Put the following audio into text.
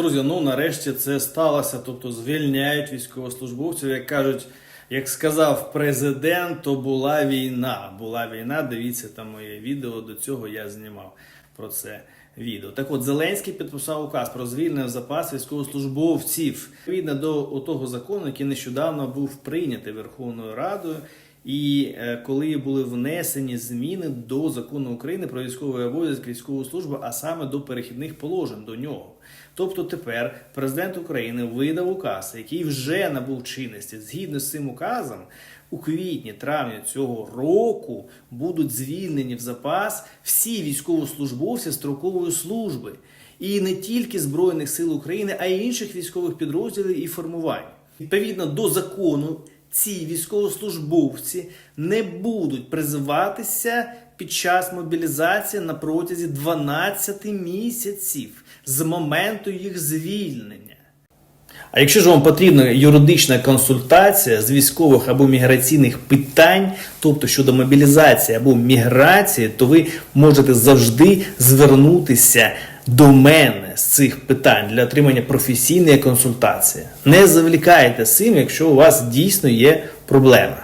Друзі, ну нарешті це сталося. Тобто звільняють військовослужбовців, як кажуть, як сказав президент, то була війна. Була війна. Дивіться там моє відео. До цього я знімав про це відео. Так от Зеленський підписав указ про звільнення в запас військовослужбовців відповідно до того закону, який нещодавно був прийнятий Верховною Радою. І е, коли були внесені зміни до закону України про військовий обов'язок військову службу, а саме до перехідних положень до нього. Тобто тепер президент України видав указ, який вже набув чинності. Згідно з цим указом, у квітні травні цього року будуть звільнені в запас всі військовослужбовці строкової служби, і не тільки Збройних сил України, а й інших військових підрозділів і формувань. Відповідно до закону, ці військовослужбовці не будуть призиватися під час мобілізації на протязі 12 місяців з моменту їх звільнення. А якщо ж вам потрібна юридична консультація з військових або міграційних питань, тобто щодо мобілізації або міграції, то ви можете завжди звернутися до мене з цих питань для отримання професійної консультації. Не завлікайте сим, якщо у вас дійсно є проблема.